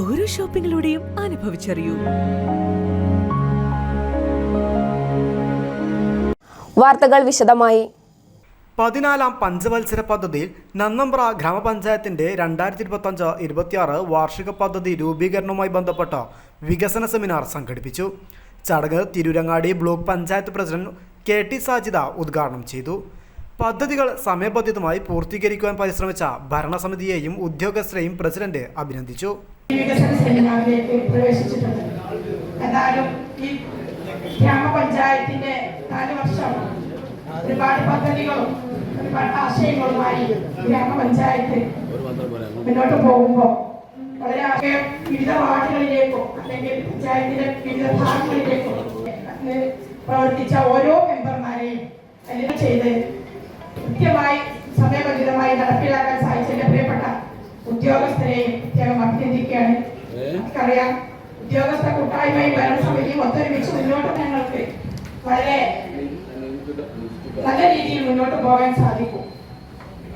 ഓരോ ഷോപ്പിങ്ങിലൂടെയും അനുഭവിച്ചറിയൂ. വാർത്തകൾ വിശദമായി. പതിനാലാം പഞ്ചവത്സര പദ്ധതിയിൽ നന്നമ്പ്ര ഗ്രാമപഞ്ചായത്തിന്റെ രണ്ടായിരത്തി ഇരുപത്തഞ്ച് ഇരുപത്തിയാറ് വാർഷിക പദ്ധതി രൂപീകരണവുമായി ബന്ധപ്പെട്ട വികസന സെമിനാർ സംഘടിപ്പിച്ചു. ചടങ്ങ് Tirurangadi block panchayat president K T Sajida ഉദ്ഘാടനം ചെയ്തു. പദ്ധതികൾ സമയബന്ധിതമായി പൂർത്തീകരിക്കുവാൻ പരിശ്രമിച്ച ഭരണസമിതിയെയും ഉദ്യോഗസ്ഥരെയും പ്രസിഡന്റ് അഭിനന്ദിച്ചു. വികസന സെമിനാറിലേക്ക് പ്രവേശിച്ചിട്ടുണ്ട്. എന്നാലും ഈ ഗ്രാമപഞ്ചായത്തിന്റെ നാല് വർഷം ഒരുപാട് പദ്ധതികളും ഒരുപാട് ആശയങ്ങളുമായി ഗ്രാമപഞ്ചായത്ത് മുന്നോട്ട് പോകുമ്പോൾ വളരെ വിവിധ വാർഡുകളിലേക്കോ അല്ലെങ്കിൽ പഞ്ചായത്തിന്റെ വിവിധ ഭാഗങ്ങളിലേക്കോ പ്രവർത്തിച്ച ഓരോ മെമ്പർമാരെയും എല്ലാം ചെയ്ത് കൃത്യമായി സമയബന്ധിതമായി നടപ്പിലാക്കാൻ ഉദ്യോഗസ്ഥരെയും പ്രത്യേകം അഭിനന്ദിക്കുകയാണ്. നമുക്കറിയാം ഉദ്യോഗസ്ഥ കൂട്ടായ്മയും ഭരണസമിതിയും ഒത്തൊരുമിച്ച് മുന്നോട്ട് ഞങ്ങൾക്ക് വളരെ നല്ല രീതിയിൽ മുന്നോട്ട് പോകാൻ സാധിക്കും.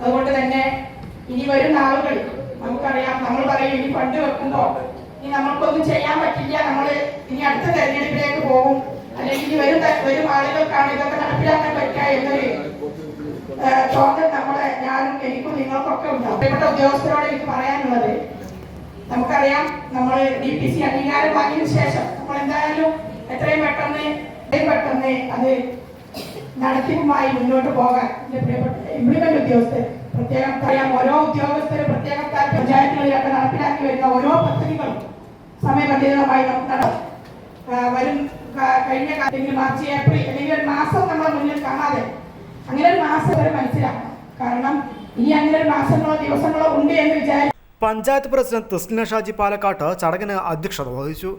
അതുകൊണ്ട് തന്നെ ഇനി വരും നാളുകൾ നമുക്കറിയാം നമ്മൾ പറയും ഇനി ഫണ്ട് വെക്കുമ്പോ ഇനി നമ്മൾക്കൊന്നും ചെയ്യാൻ പറ്റില്ല. നമ്മൾ ഇനി അടുത്ത തെരഞ്ഞെടുപ്പിലേക്ക് പോകും. അല്ലെങ്കിൽ ഇനി വരും വരും ആളുകൾക്കാണ് ഇതൊക്കെ നടപ്പിലാക്കാൻ പറ്റുക എന്നൊരു തോന്നൽ നമ്മളെ ഞാനും എനിക്കും നിങ്ങൾക്കൊക്കെ ഉണ്ടാവും പ്രിയപ്പെട്ട ഉദ്യോഗസ്ഥരോട് എനിക്ക് പറയാനുള്ളത് നമുക്കറിയാം നമ്മൾ ഡി പി സി അംഗീകാരം വാങ്ങിയതിനു ശേഷം നമ്മൾ എന്തായാലും എത്രയും പെട്ടെന്ന് പെട്ടെന്ന് അത് നടത്തിപ്പുമായി മുന്നോട്ട് പോകാൻ എന്റെ പ്രിയപ്പെട്ട ഇംപ്ലിമെന്റ് ഉദ്യോഗസ്ഥർ പ്രത്യേകം പറയാം ഓരോ ഉദ്യോഗസ്ഥരും പ്രത്യേകം പഞ്ചായത്തുകളിലൊക്കെ നടപ്പിലാക്കി വരുന്ന ഓരോ പദ്ധതികളും സമയബന്ധിതമായി നമുക്ക് നട വരും കഴിഞ്ഞ കാ- മാർച്ച് ഏപ്രിൽ അല്ലെങ്കിൽ ഒരു മാസം നമ്മളെ മുന്നിൽ കാണാതെ അങ്ങനെ ഒരു മാസം വരെ മനസ്സിലാക്കണം കാരണം ഇനി എന്ന് പഞ്ചായത്ത് പ്രസിഡന്റ് തസ്ലിന ഷാജി പാലക്കാട്ട് ചടങ്ങിന് അധ്യക്ഷത വഹിച്ചു.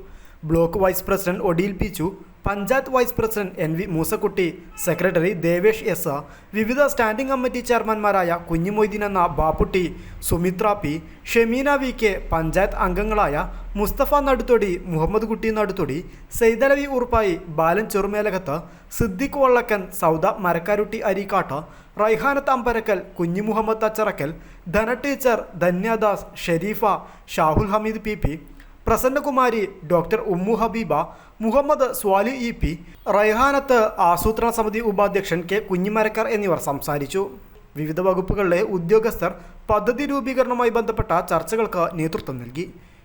ബ്ലോക്ക് വൈസ് പ്രസിഡന്റ് ഒഡീൽ പിച്ചു panchayat vice president N V Moosakutty secretary Devesh S വിവിധ സ്റ്റാൻഡിംഗ് കമ്മിറ്റി ചെയർമാൻമാരായ കുഞ്ഞിമൊയ്തീൻ എന്ന Bapputty Sumithra P Shemeena V K panchayat അംഗങ്ങളായ മുസ്തഫ നടുത്തൊടി മുഹമ്മദ് കുട്ടി നടുത്തൊടി സെയ്തലവി ഉറുപ്പായി ബാലൻ ചെറുമേലകത്ത് Siddique വള്ളക്കൻ Sauda Marakkarutty Areekkat Raihanath അമ്പരക്കൽ Kunhi Muhammad Acharakkal Dhana teacher Dhanyadas Sharifa Shahul Hameed P P Prasannakumari doctor Ummu Habeeba Muhammad Swali E P Raihanath ആസൂത്രണ സമിതി ഉപാധ്യക്ഷൻ K കുഞ്ഞിമരക്കർ എന്നിവർ സംസാരിച്ചു. വിവിധ വകുപ്പുകളിലെ ഉദ്യോഗസ്ഥർ പദ്ധതി രൂപീകരണവുമായി ബന്ധപ്പെട്ട ചർച്ചകൾക്ക് നേതൃത്വം നൽകി.